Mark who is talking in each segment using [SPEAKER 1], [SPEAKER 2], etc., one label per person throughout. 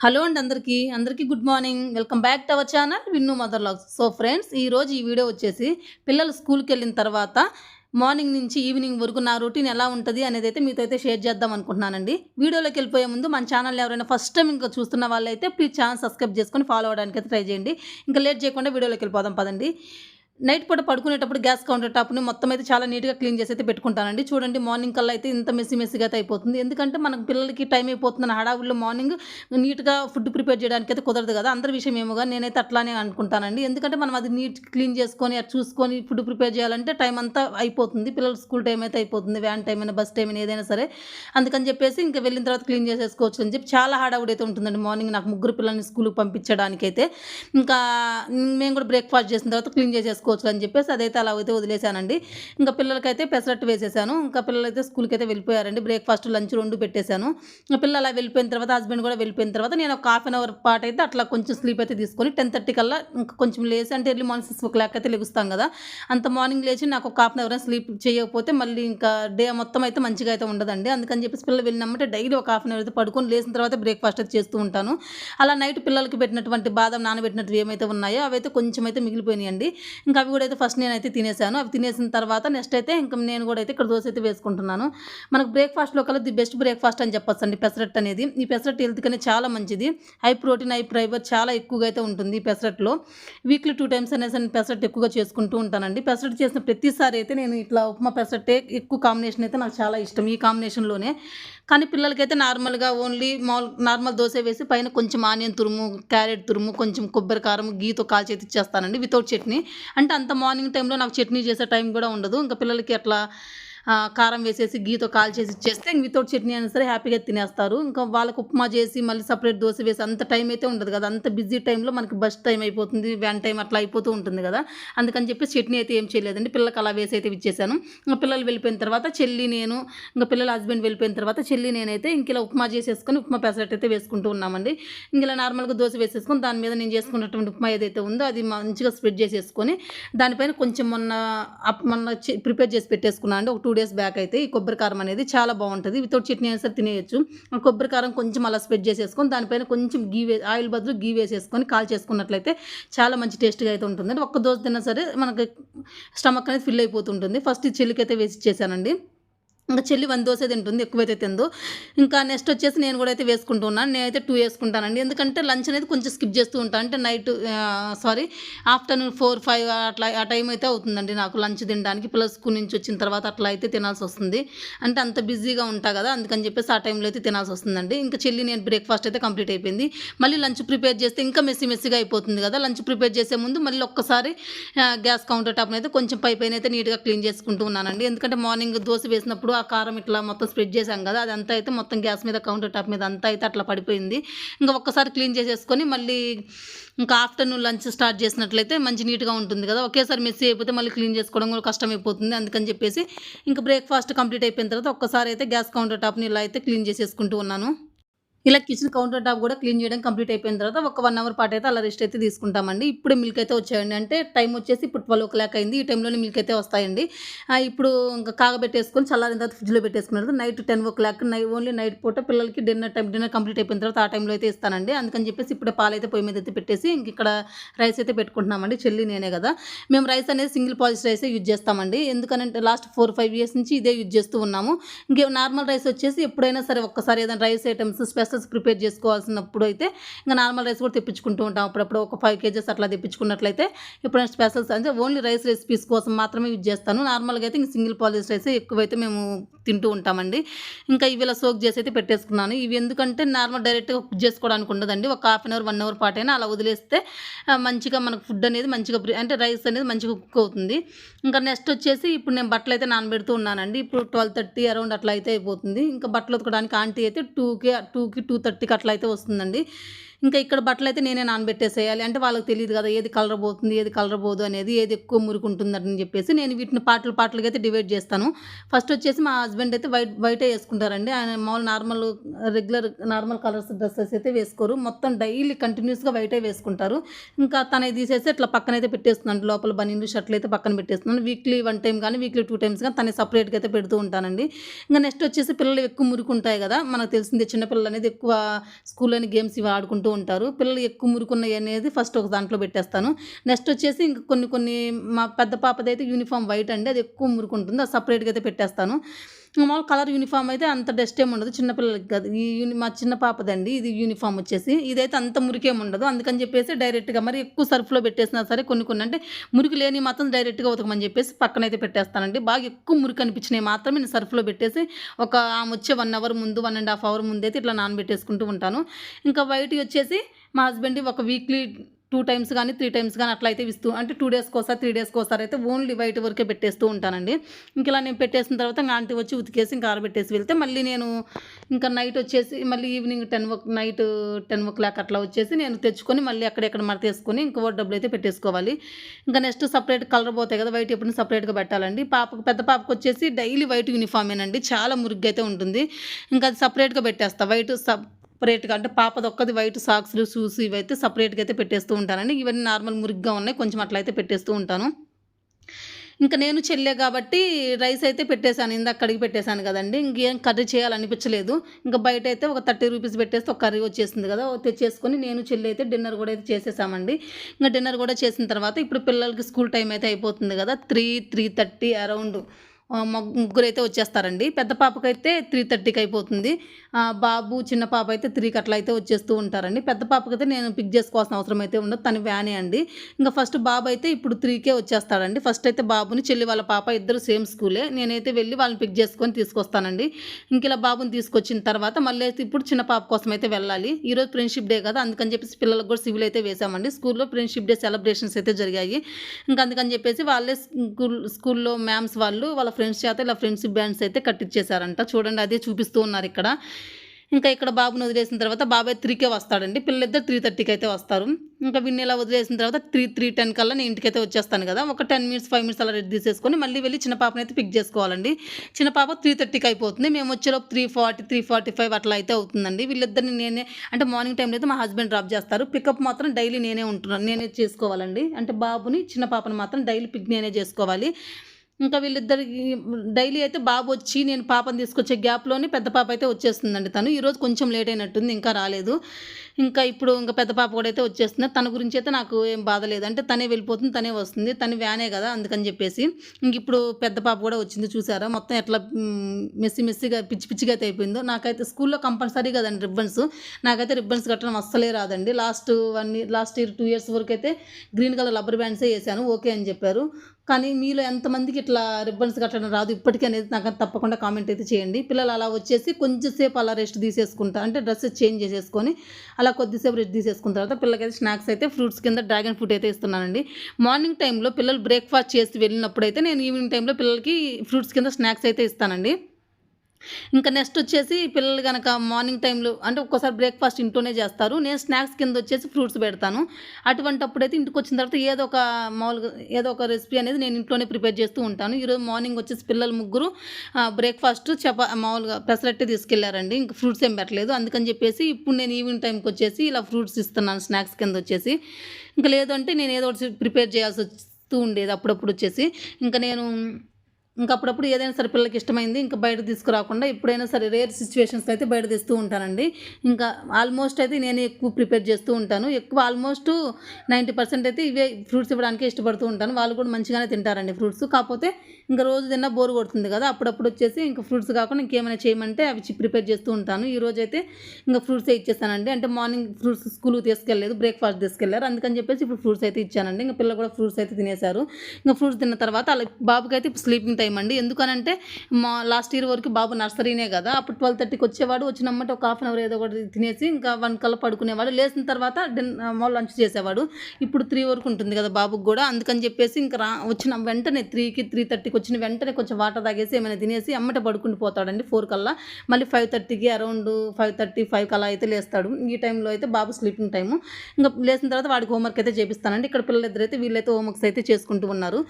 [SPEAKER 1] Hello అండి అందరికీ. అందరికీ good morning. Welcome back to our channel Vinnu mother logs so friends ఈరోజు ఈ వీడియో వచ్చేసి పిల్లలు స్కూల్కి వెళ్ళిన తర్వాత మార్నింగ్ నుంచి ఈవినింగ్ వరకు నా రొటీన్ ఎలా ఉంటుంది అనేది అయితే మీతో అయితే షేర్ చేద్దాం అనుకుంటున్నానండి. వీడియోలోకి వెళ్ళిపోయే ముందు మన ఛానల్ ఎవరైనా ఫస్ట్ టైం ఇంకా చూస్తున్న వాళ్ళైతే ప్లీజ్ ఛానల్ సబ్స్క్రైబ్ చేసుకొని ఫాలో అవడానికి అయితే ట్రై చేయండి. ఇంకా లేట్ చేయకుండా వీడియోలోకి వెళ్ళిపోదాం పదండి. నైట్ పూట పడుకునేటప్పుడు గ్యాస్ కౌంటర్ టాప్ని మొత్తం అయితే చాలా నీట్గా క్లీన్ చేసి అయితే పెట్టుకుంటానండి. చూడండి మార్నింగ్ కల్లా అయితే ఇంత మెస్సి మెస్సిగా అయితే అయిపోతుంది. ఎందుకంటే మనకు పిల్లలకి టైం అయిపోతుందని హడావుల్లో మార్నింగ్ నీట్గా ఫుడ్ ప్రిపేర్ చేయడానికి అయితే కుదరదు కదా. అందరి విషయం ఏమోగా నేనైతే అట్లానే అనుకుంటానండి. ఎందుకంటే మనం అది నీట్ క్లీన్ చేసుకొని అది చూసుకొని ఫుడ్ ప్రిపేర్ చేయాలంటే టైం అంతా అయిపోతుంది. పిల్లల స్కూల్ టైం అయితే అయిపోతుంది. వ్యాన్ టైం అయినా బస్ టైం అయినా ఏదైనా సరే. అందుకని చెప్పేసి ఇంకా వెళ్ళిన తర్వాత క్లీన్ చేసేసుకోవచ్చు అని చెప్పి చాలా హడావుడి అయితే ఉంటుందండి మార్నింగ్ నాకు ముగ్గురు పిల్లల్ని స్కూల్కి పంపించడానికైతే. ఇంకా మేము కూడా బ్రేక్ఫాస్ట్ చేసిన తర్వాత క్లీన్ చేసేసుకోవచ్చు. అని చెప్పేసి అదైతే అలా అయితే వదిలేశానండి. ఇంకా పిల్లలకైతే పెసరట్టు వేసేసాను. ఇంకా పిల్లలైతే స్కూల్కి అయితే వెళ్ళిపోయారండి. బ్రేక్ఫాస్ట్ లంచ్ రెండు పెట్టేశాను. పిల్లలు అలా వెళ్ళిపోయిన తర్వాత హస్బెండ్ కూడా వెళ్ళిపోయిన తర్వాత నేను ఒక హాఫ్ అన్ అవర్ పాటు అయితే అట్లా కొంచెం స్లీప్ అయితే తీసుకొని టెన్ థర్టీ కల్లా ఇంకా కొంచెం లేచి అంటే early morning six o'clock అయితే లెగుస్తాం కదా. అంత మార్నింగ్ లేచి నాకు ఒక హాఫ్ అన్ అవర్ స్లీప్ చేయకపోతే మళ్ళీ ఇంకా డే మొత్తం అయితే మంచిగా అయితే ఉండదండి. అందుకని చెప్పేసి పిల్లలు వెళ్ళినామంటే డైలీ ఒక హాఫ్ అన్ అవర్ అయితే పడుకొని లేచిన తర్వాత బ్రేక్ఫాస్ట్ అయితే చేస్తూ ఉంటాను. అలా నైట్ పిల్లలకి పెట్టినటువంటి బాదం నానబెట్టినట్టు ఏమైతే ఉన్నాయో అవైతే కొంచెం అయితే మిగిలిపోయినాయండి. ఇంకా అవి కూడా అయితే ఫస్ట్ నేనైతే తినేసాను. అవి తినేసిన తర్వాత నెక్స్ట్ అయితే ఇంకా నేను కూడా అయితే ఇక్కడ దోశ అయితే వేసుకుంటున్నాను. మనకు బ్రేక్ఫాస్ట్లో కల్లా ది బెస్ట్ బ్రేక్ఫాస్ట్ అని చెప్పొచ్చు అండి పెసరట్ అనేది. ఈ పెసరట్ హెల్త్కనే చాలా మంచిది. హై ప్రోటీన్ హై ఫైబర్ చాలా ఎక్కువగా అయితే ఉంటుంది ఈ పెసరట్లో వీక్లీ టూ టైమ్స్ అనేసి నేను పెసరట్ ఎక్కువగా చేసుకుంటూ ఉంటానండి. పెసరట్ చేసిన ప్రతిసారి అయితే నేను ఇట్లా ఉప్మా పెసరట్టే ఎక్కువ కాంబినేషన్ అయితే నాకు చాలా ఇష్టం ఈ కాంబినేషన్లోనే కానీ పిల్లలకైతే నార్మల్గా ఓన్లీ మామూలు నార్మల్ దోశ వేసి పైన కొంచెం ఆనియన్ తురుము క్యారెట్ తురుము కొంచెం కొబ్బరి కారం గీతో కాల్చేసి ఇచ్చేస్తానండి వితౌట్ చట్నీ. అంటే అంత మార్నింగ్ టైంలో నాకు చట్నీ చేసే టైం కూడా ఉండదు. ఇంకా పిల్లలకి అట్లా కారం వేసేసి గీతో కాల్ చేసి ఇచ్చేస్తే ఇంక వితౌట్ చట్నీ అయినా సరే హ్యాపీగా తినేస్తారు. ఇంకా వాళ్ళకు ఉప్మా చేసి మళ్ళీ సపరేట్ దోశ వేసి అంత టైం అయితే ఉండదు కదా. అంత బిజీ టైంలో మనకి బస్ టైం అయిపోతుంది వ్యాన్ టైం అట్లా అయిపోతూ ఉంటుంది కదా. అందుకని చెప్పి చట్నీ అయితే ఏం చేయలేదండి. పిల్లలకి అలా వేసి అయితే ఇచ్చేసాను. ఇంకా పిల్లలు వెళ్ళిపోయిన తర్వాత చెల్లి నేను ఇంకా పిల్లల హస్బెండ్ వెళ్ళిపోయిన తర్వాత చెల్లి నేనైతే ఇంక ఇలా ఉప్మా చేసేసుకొని ఉప్మా పెసరట్ అయితే వేసుకుంటూ ఉన్నామండి. ఇంక ఇలా నార్మల్గా దోశ వేసేసుకొని దాని మీద నేను చేసుకున్నటువంటి ఉప్మా ఏదైతే ఉందో అది మంచిగా స్ప్రెడ్ చేసేసుకొని దానిపైన కొంచెం మొన్న మొన్న ప్రిపేర్ చేసి పెట్టేసుకున్నాను అండి. ఒక టూ టూ డేస్ బ్యాక్ అయితే ఈ కొబ్బరి కారం అనేది చాలా బాగుంటుంది. వితౌట్ చట్నీ అయినా సరే తినేయచ్చు. కొబ్బరి కారం కొంచెం అలా స్ప్రెడ్ చేసేసుకొని దానిపైన కొంచెం గీ వే ఆయిల్ బదులు గీ వేసేసుకొని కాల్ చేసుకున్నట్లయితే చాలా మంచి టేస్ట్గా అయితే ఉంటుంది ఒక్క దోశ తిన్నా సరే మనకి స్టమక్ అనేది ఫిల్ అయిపోతుంటుంది. ఫస్ట్ ఈ చెల్లికి అయితే వేసి ఇచ్చేసానండి. ఇంకా చెల్లి వన్ దోశ తింటుంది ఎక్కువైతే తిందో. ఇంకా నెక్స్ట్ వచ్చేసి నేను కూడా అయితే వేసుకుంటున్నాను నేనైతే టూ వేసుకుంటానండి. ఎందుకంటే లంచ్ అనేది కొంచెం స్కిప్ చేస్తూ ఉంటాను అంటే night sorry afternoon four five అట్లా ఆ టైం అయితే అవుతుందండి నాకు లంచ్ తినడానికి. ప్లస్ స్కూల్ నుంచి వచ్చిన తర్వాత అట్లా అయితే తినాల్సి వస్తుంది. అంటే అంత బిజీగా ఉంటా కదా అందుకని చెప్పేసి ఆ టైంలో అయితే తినాల్సి వస్తుందండి. ఇంకా చెల్లి నేను బ్రేక్ఫాస్ట్ అయితే కంప్లీట్ అయిపోయింది. మళ్ళీ లంచ్ ప్రిపేర్ చేస్తే ఇంకా మెస్సీ మెస్సీగా అయిపోతుంది కదా. లంచ్ ప్రిపేర్ చేసే ముందు మళ్ళీ ఒక్కసారి గ్యాస్ కౌంటర్ టాప్ అయితే కొంచెం పై పైన అయితే నీట్గా క్లీన్ చేసుకుంటూ ఉన్నానండి. ఎందుకంటే మార్నింగ్ దోశ వేసినప్పుడు కారం ఇట్లా మొత్తం స్ప్రెడ్ చేశాం కదా అదంతా అయితే మొత్తం గ్యాస్ మీద కౌంటర్ టాప్ మీద అంతా అయితే అట్లా పడిపోయింది. ఇంకా ఒక్కసారి క్లీన్ చేసేసుకొని మళ్ళీ ఇంకా ఆఫ్టర్నూన్ లంచ్ స్టార్ట్ చేసినట్లయితే మంచి నీట్గా ఉంటుంది కదా. ఒకేసారి మెస్సీ అయిపోతే మళ్ళీ క్లీన్ చేసుకోవడం కూడా కష్టం అయిపోతుంది. అందుకని చెప్పేసి ఇంకా బ్రేక్ఫాస్ట్ కంప్లీట్ అయిపోయిన తర్వాత ఒక్కసారి అయితే గ్యాస్ కౌంటర్ టాప్ని ఇలా అయితే క్లీన్ చేసేసుకుంటూ ఉన్నాను. ఇలా కిచెన్ కౌంటర్ టాప్ కూడా క్లీన్ చేయడం కంప్లీట్ అయిపోయిన తర్వాత ఒక వన్ అవర్ పాటు అయితే అలా రెస్ట్ అయితే తీసుకుంటామండి. ఇప్పుడు మిల్క్ అయితే వచ్చాయండి. అంటే టైం వచ్చేసి ఇప్పుడు ట్వెల్వ్ ఓ క్లాక్ అయింది. ఈ టైంలోనే మిల్క్ అయితే వస్తాయండి. ఇప్పుడు ఇంకా కాగబెట్టేసుకొని చల్లారిన తర్వాత ఫ్రిడ్జ్లో పెట్టేసుకున్న తర్వాత నైట్ టెన్ ఓ క్లాక్ నై ఓన్లీ నైట్ పూట పిల్లలకి డిన్నర్ టైం డిన్నర్ కంప్లీట్ అయిపోయిన తర్వాత ఆ టైంలో అయితే ఇస్తానండి. అందుకని చెప్పేసి ఇప్పుడు పాలు అయితే పొయ్యి మీద అయితే పెట్టేసి ఇంక ఇక్కడ రైస్ అయితే పెట్టుకుంటున్నామండి. చెల్లి నేనే కదా. మేము రైస్ అనేది సింగిల్ పాలిష్ రైస్ యూజ్ చేస్తామండి. ఎందుకంటే లాస్ట్ ఫోర్ ఫైవ్ ఇయర్స్ నుంచి ఇదే యూజ్ చేస్తూ ఉన్నాము. ఇంకే నార్మల్ రైస్ వచ్చేసి ఎప్పుడైనా సరే ఒక్కసారి ఏదైనా రైస్ ఐటమ్స్ రైసెస్ ప్రిపేర్ చేసుకోవాల్సినప్పుడు అయితే ఇంకా నార్మల్ రైస్ కూడా తెప్పించుకుంటూ ఉంటాం. అప్పుడప్పుడు ఒక ఫైవ్ కేజెస్ అట్లా తెప్పించుకున్నట్లయితే ఎప్పుడైనా స్పెషల్స్ అంటే ఓన్లీ రైస్ రెసిపీస్ కోసం మాత్రమే యూజ్ చేస్తాను. నార్మల్గా అయితే ఇంక సింగిల్ పాలిష్ రైస్ ఎక్కువైతే మేము తింటూ ఉంటామండి. ఇంకా ఇవి ఇలా సోక్ చేసి అయితే పెట్టేసుకున్నాను. ఇవి ఎందుకంటే నార్మల్ డైరెక్ట్గా కుక్ చేసుకోవడానికి ఉండదండి. ఒక half an hour one hour పాటు అయినా అలా వదిలేస్తే మంచిగా మనకు ఫుడ్ అనేది మంచిగా అంటే రైస్ అనేది మంచిగా కుక్ అవుతుంది. ఇంకా నెక్స్ట్ వచ్చేసి ఇప్పుడు నేను బట్టలు అయితే నానబెడుతూ ఉన్నానండి. ఇప్పుడు ట్వెల్వ్ థర్టీ అరౌండ్ అట్లా అయితే అయిపోతుంది. ఇంకా బట్టలు ఉతకడానికి ఆంటీ అయితే టూకి టూకి టూ థర్టీకి అట్లా అయితే వస్తుందండి. ఇంకా ఇక్కడ బట్టలు అయితే నేనే నానబెట్టేసేయాలి. అంటే వాళ్ళకి తెలియదు కదా ఏది కలర్ పోతుంది ఏది కలర్ పోదు అనేది ఏది ఎక్కువ మురికి ఉంటుందని చెప్పేసి నేను వీటిని పాటలు పాటలుగా అయితే డివైడ్ చేస్తాను. ఫస్ట్ వచ్చేసి మా హస్బెండ్ అయితే వైట్ వైటే వేసుకుంటారండి. ఆయన మామూలు normal regular normal colours dresses అయితే వేసుకోరు. మొత్తం డైలీ కంటిన్యూస్గా వైటే వేసుకుంటారు. ఇంకా తనది తీసేసి ఇట్లా పక్కన అయితే పెట్టేస్తున్నాను లోపల బనీలు షర్ట్లు అయితే పక్కన పెట్టేస్తున్నాను వీక్లీ వన్ టైం కానీ వీక్లీ టూ టైమ్స్ కానీ తనే సపరేట్గా అయితే పెడుతూ ఉంటానండి. ఇంకా నెక్స్ట్ వచ్చేసి పిల్లలు ఎక్కువ మురికి ఉంటాయి కదా. మనకు తెలిసిందే చిన్నపిల్లలు అనేది ఎక్కువ స్కూల్లోని గేమ్స్ ఇవి ఆడుకుంటూ ఉంటారు. పిల్లలు ఎక్కువ మురుకున్నాయి అనేది ఫస్ట్ ఒక దాంట్లో పెట్టేస్తాను. నెక్స్ట్ వచ్చేసి ఇంకా కొన్ని కొన్ని మా పెద్ద పాపదైతే యూనిఫామ్ వైట్ అండి. అది ఎక్కువ మురుకుంటుంది. ఉంటుంది అది సపరేట్గా అయితే పెట్టేస్తాను. మామూలు కలర్ యూనిఫామ్ అయితే అంత డస్ట్ ఏమి ఉండదు. చిన్నపిల్లలకి కాదు. ఈ యూని మా చిన్న పాపదండి. ఇది యూనిఫామ్ వచ్చేసి. ఇదైతే అంత మురికేం ఉండదు. అందుకని చెప్పేసి డైరెక్ట్గా మరి ఎక్కువ సర్ఫ్లో పెట్టేసినా సరే కొన్ని కొన్ని అంటే మురికి లేని మాత్రం డైరెక్ట్గా ఉతకమని చెప్పేసి పక్కన అయితే పెట్టేస్తానండి. బాగా ఎక్కువ మురికి అనిపించినవి మాత్రమే నేను సర్ఫ్లో పెట్టేసి ఒక ఆమె వచ్చే వన్ అవర్ ముందు వన్ అండ్ హాఫ్ అవర్ ముందు అయితే ఇట్లా నానబెట్టేసుకుంటూ ఉంటాను. ఇంకా వైట్ వచ్చేసి మా హస్బెండ్ ఒక వీక్లీ టూ టైమ్స్ కానీ త్రీ టైమ్స్ కానీ అట్లా అయితే ఇస్తూ అంటే టూ డేస్కి ఒకసారి త్రీ డేస్కి ఒకసారి అయితే ఓన్లీ వైట్ వరకే పెట్టేస్తూ ఉంటానండి. ఇంక ఇలా నేను పెట్టేసిన తర్వాత ఇంకా ఆంటీ వచ్చి ఉతికేసి ఇంకా ఆరబెట్టేసి వెళ్తే మళ్ళీ నేను ఇంకా నైట్ వచ్చేసి మళ్ళీ evening ten o night ten o'clock అట్లా వచ్చేసి నేను తెచ్చుకొని మళ్ళీ అక్కడెక్కడ మడతేసుకొని ఇంకో డబ్బులు అయితే పెట్టేసుకోవాలి. ఇంకా నెక్స్ట్ సపరేట్ కలర్ పోతాయి కదా వైట్ ఎప్పుడు సపరేట్గా పెట్టాలండి. పాపకు పెద్ద పాపకు వచ్చేసి డైలీ వైట్ యూనిఫామేనండి చాలా మురిగ్గా అయితే ఉంటుంది. ఇంకా అది సపరేట్గా పెట్టేస్తా. వైట్ సప్ సపరేట్గా అంటే పాపది ఒక్కది వైట్ సాక్స్లు షూస్ ఇవైతే సపరేట్గా అయితే పెట్టేస్తూ ఉంటానండి. ఇవన్నీ నార్మల్ మురిగ్గా ఉన్నాయి. కొంచెం అట్లా అయితే పెట్టేస్తూ ఉంటాను. ఇంకా నేను చెల్లె కాబట్టి రైస్ అయితే పెట్టేశాను. ఇందాక కడిగి పెట్టేశాను కదండి. ఇంకేం కర్రీ చేయాలనిపించలేదు. ఇంకా బయట అయితే ఒక థర్టీ రూపీస్ పెట్టేస్తే ఒక కర్రీ వచ్చేసింది కదా. తెచ్చేసుకొని నేను చెల్లి అయితే డిన్నర్ కూడా అయితే చేసేసామండి. ఇంకా డిన్నర్ కూడా చేసిన తర్వాత ఇప్పుడు పిల్లలకి స్కూల్ టైం అయితే అయిపోతుంది కదా. త్రీ త్రీ థర్టీ అరౌండ్ ముగ్గురు అయితే వచ్చేస్తారండి. పెద్ద పాపకైతే త్రీ థర్టీకి అయిపోతుంది. బాబు చిన్న పాప అయితే త్రీకి అట్లా అయితే వచ్చేస్తూ ఉంటారండి. పెద్ద పాపకైతే నేను పిక్ చేసుకోవాల్సిన అవసరం అయితే ఉండదు. తను వ్యానే అండి. ఇంకా ఫస్ట్ బాబు అయితే ఇప్పుడు త్రీకే వచ్చేస్తాడండి. ఫస్ట్ అయితే బాబుని చెల్లి వాళ్ళ పాప ఇద్దరు సేమ్ స్కూలే నేనైతే వెళ్ళి వాళ్ళని పిక్ చేసుకొని తీసుకొస్తానండి. ఇంక ఇలా బాబుని తీసుకొచ్చిన తర్వాత మళ్ళీ అయితే ఇప్పుడు చిన్న పాప కోసం అయితే వెళ్ళాలి. ఈరోజు ఫ్రెండ్షిప్ డే కదా. అందుకని చెప్పేసి పిల్లలకు కూడా సివిల్ అయితే వేసామండి స్కూల్లో ఫ్రెండ్షిప్ డే సెలబ్రేషన్స్ అయితే జరిగాయి. ఇంకా అందుకని చెప్పేసి వాళ్ళే స్కూల్ స్కూల్లో మ్యామ్స్ వాళ్ళు వాళ్ళ ఫ్రెండ్స్ చేత ఇలా ఫ్రెండ్షిప్ బ్యాండ్స్ అయితే కట్టించేశారంట చూడండి అదే చూపిస్తూ ఉన్నారు ఇక్కడ. ఇంకా ఇక్కడ బాబుని వదిలేసిన తర్వాత బాబాయ్ త్రీకే వస్తాడండి. పిల్లలిద్దరు త్రీ థర్టీకి అయితే వస్తారు. ఇంకా వీడిని ఇలా వదిలేసిన తర్వాత త్రీ త్రీ టెన్ కల్లా నేను ఇంటికి అయితే వచ్చేస్తాను కదా. ఒక టెన్ మినిట్స్ ఫైవ్ మినిట్స్ అలా రెడీ తీసేసుకొని మళ్ళీ వెళ్ళి చిన్న పాపని అయితే పిక్ చేసుకోవాలండి. చిన్న పాప త్రీ థర్టీకి అయిపోతుంది. మేము వచ్చేలోపు three forty three forty five అట్లా అయితే అవుతుందండి. వీళ్ళిద్దరిని నేనే అంటే మార్నింగ్ టైంలో అయితే మా హస్బెండ్ డ్రాప్ చేస్తారు. పికప్ మాత్రం డైలీ నేనే ఉంటున్నాను నేనే చేసుకోవాలండి. అంటే బాబుని చిన్న పాపని మాత్రం డైలీ పిక్ నేనే చేసుకోవాలి. ఇంకా వీళ్ళిద్దరికి డైలీ అయితే బాబు వచ్చి నేను పాపని తీసుకొచ్చే గ్యాప్లోనే పెద్ద పాప అయితే వచ్చేస్తుందండి తను. ఈరోజు కొంచెం లేట్ అయినట్టుంది ఇంకా రాలేదు. ఇంకా ఇప్పుడు ఇంకా పెద్ద పాప కూడా అయితే వచ్చేస్తుంది. తన గురించి అయితే నాకు ఏం బాధ లేదు. అంటే తనే వెళ్ళిపోతుంది తనే వస్తుంది. తను వ్యానే కదా అందుకని చెప్పేసి. ఇంక ఇప్పుడు పెద్ద పాప కూడా వచ్చింది చూసారా? మొత్తం ఎట్లా మెస్సి మెస్సిగా పిచ్చి పిచ్చిగా అయితే అయిపోయిందో. నాకైతే స్కూల్లో కంపల్సరీ కదండి రిబ్బన్స్ నాకైతే రిబ్బన్స్ కట్టడం అస్సలే రాదండి. Last one year last year two years వరకు అయితే గ్రీన్ కలర్ రబ్బర్ బ్యాండ్సే వేసాను. ఓకే అని చెప్పారు. కానీ మీలో ఎంతమందికి ఇట్లా రిబ్బన్స్ కట్టడం రాదు ఇప్పటికీ అనేది నాకు తప్పకుండా కామెంట్ అయితే చేయండి. పిల్లలు అలా వచ్చేసి కొంచెంసేపు అలా రెస్ట్ తీసేసుకుంటారు అంటే డ్రెస్సెస్ చేంజ్ చేసేసుకొని అలా కొద్దిసేపు రెస్ట్ తీసేసుకున్న తర్వాత పిల్లలకైతే స్నాక్స్ అయితే ఫ్రూట్స్ కింద డ్రాగన్ ఫ్రూట్ అయితే ఇస్తున్నానండి. మార్నింగ్ టైంలో పిల్లలు బ్రేక్ఫాస్ట్ చేసి వెళ్ళినప్పుడు అయితే నేను ఈవినింగ్ టైంలో పిల్లలకి ఫ్రూట్స్ కింద స్నాక్స్ అయితే ఇస్తానండి. ఇంకా నెక్స్ట్ వచ్చేసి పిల్లలు కనుక మార్నింగ్ టైంలో అంటే ఒక్కోసారి బ్రేక్ఫాస్ట్ ఇంట్లోనే చేస్తారు. నేను స్నాక్స్ కింద వచ్చేసి ఫ్రూట్స్ పెడతాను. అటువంటి అప్పుడైతే ఇంటికి వచ్చిన తర్వాత ఏదో ఒక మామూలుగా ఏదో ఒక రెసిపీ అనేది నేను ఇంట్లోనే ప్రిపేర్ చేస్తూ ఉంటాను. ఈరోజు మార్నింగ్ వచ్చేసి పిల్లలు ముగ్గురు బ్రేక్ఫాస్ట్ చపా మామూలుగా పెసరట్టే తీసుకెళ్ళారండి. ఇంకా ఫ్రూట్స్ ఏం పెట్టలేదు. అందుకని చెప్పేసి ఇప్పుడు నేను ఈవినింగ్ టైంకి వచ్చేసి ఇలా ఫ్రూట్స్ ఇస్తున్నాను స్నాక్స్ కింద వచ్చేసి. ఇంకా లేదంటే నేను ఏదో ఒకటి ప్రిపేర్ చేయాల్సి వస్తూ ఉండేది అప్పుడప్పుడు వచ్చేసి. ఇంకా నేను ఇంకా అప్పుడప్పుడు ఏదైనా సరే పిల్లలకి ఇష్టమైంది ఇంకా బయట తీసుకురాకుండా ఎప్పుడైనా సరే రేర్ సిచ్యువేషన్స్ అయితే బయట తెస్తూ ఉంటానండి. ఇంకా ఆల్మోస్ట్ అయితే నేను ఎక్కువ ప్రిపేర్ చేస్తూ ఉంటాను. ఎక్కువ ఆల్మోస్ట్ నైంటీ పర్సెంట్ అయితే ఇవే ఫ్రూట్స్ ఇవ్వడానికి ఇష్టపడుతూ ఉంటాను. వాళ్ళు కూడా మంచిగానే తింటారండి ఫ్రూట్స్ కాకపోతే ఇంకా రోజు తిన్నా బోర్ కొడుతుంది కదా. అప్పుడప్పుడు వచ్చేసి ఇంకా ఫ్రూట్స్ కాకుండా ఇంకేమైనా చేయమంటే అవి ప్రిపేర్ చేస్తూ ఉంటాను. ఈ రోజు అయితే ఇంకా ఫ్రూట్స్ ఇచ్చేస్తానండి. అంటే మార్నింగ్ ఫ్రూట్స్ స్కూల్కి తీసుకెళ్ళలేదు బ్రేక్ఫాస్ట్ తీసుకెళ్ళారు. అందుకని చెప్పేసి ఇప్పుడు ఫ్రూట్స్ అయితే ఇచ్చానండి. ఇంకా పిల్లలు కూడా ఫ్రూట్స్ అయితే తినేశారు. ఇంకా ఫ్రూట్స్ తిన్న తర్వాత అలా బాబుకి అయితే స్లీపింగ్ టైం టైం ఎందుకనంటే మా లాస్ట్ ఇయర్ వరకు బాబు నర్సరీనే కదా. అప్పుడు ట్వెల్వ్ థర్టీకి వచ్చేవాడు వచ్చినమ్మట ఒక హాఫ్ అన్ అవర్ ఏదో ఒకటి తినేసి ఇంకా వన్ కల్లా పడుకునేవాడు. లేచిన తర్వాత డిన్ లంచ్ చేసేవాడు. ఇప్పుడు త్రీ వరకు ఉంటుంది కదా బాబుకి కూడా. అందుకని చెప్పేసి ఇంకా రా వచ్చిన వెంటనే త్రీకి త్రీ థర్టీకి వచ్చిన వెంటనే కొంచెం వాటర్ తాగేసి ఏమైనా తినేసి అమ్మట పడుకుని పోతాడండి ఫోర్ కల్లా. మళ్ళీ ఫైవ్ థర్టీకి అరౌండ్ ఫైవ్ థర్టీ ఫైవ్ కల్లా అయితే లేస్తాడు. ఈ టైంలో అయితే బాబు స్లీపింగ్ టైము. ఇంకా లేచిన తర్వాత వాడికి హోంవర్క్ అయితే చేపిస్తానండి. ఇక్కడ పిల్లలిద్దరు అయితే వీళ్ళైతే హోంవర్క్స్ అయితే చేసుకుంటూ ఉన్నారు.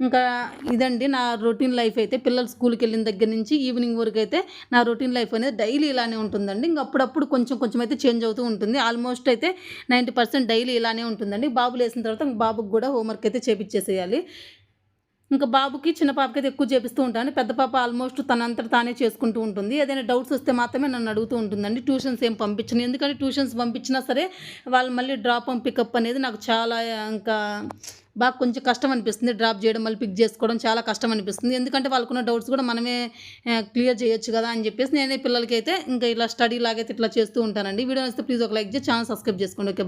[SPEAKER 1] ఇంకా ఇదండి నా రొటీన్ లైఫ్ అయితే పిల్లలు స్కూల్కి వెళ్ళిన దగ్గర నుంచి ఈవినింగ్ వరకు అయితే నా రొటీన్ లైఫ్ అనేది డైలీ ఇలానే ఉంటుందండి. ఇంకా అప్పుడప్పుడు కొంచెం కొంచెం అయితే చేంజ్ అవుతూ ఉంటుంది. ఆల్మోస్ట్ అయితే నైంటీ పర్సెంట్ డైలీ ఇలానే ఉంటుందండి. బాబు లేసిన తర్వాత బాబుకు బాబుకి కూడా హోంవర్క్ అయితే చేపించేసేయాలి ఇంకా బాబుకి చిన్న పాపకి అయితే ఎక్కువ చేపిస్తూ ఉంటాను. పెద్ద పాప ఆల్మోస్ట్ తనంతట తానే చేసుకుంటూ ఉంటుంది. ఏదైనా డౌట్స్ వస్తే మాత్రమే నన్ను అడుగుతూ ఉంటుందండి. ట్యూషన్స్ ఏం పంపించను. ఎందుకంటే ట్యూషన్స్ పంపించినా సరే వాళ్ళు మళ్ళీ డ్రాప్ అండ్ పికప్ అనేది నాకు చాలా ఇంకా బాగా కొంచెం కష్టం అనిపిస్తుంది. డ్రాప్ చేయడం మళ్ళీ పిక్ చేసుకోవడం చాలా కష్టం అనిపిస్తుంది. ఎందుకంటే వాళ్ళకున్న డౌట్స్ కూడా మనమే క్లియర్ చేయొచ్చు కదా అని చెప్పేసి నేనే పిల్లలకి అయితే ఇంకా ఇలా స్టడీ లాగైతే ఇట్లా చేస్తూ ఉంటానండి. వీడియో వస్తే ప్లీజ్ ఒక లైక్ చేసి ఛానల్ సబ్స్క్రైబ్ చేసుకోండి. ఓకే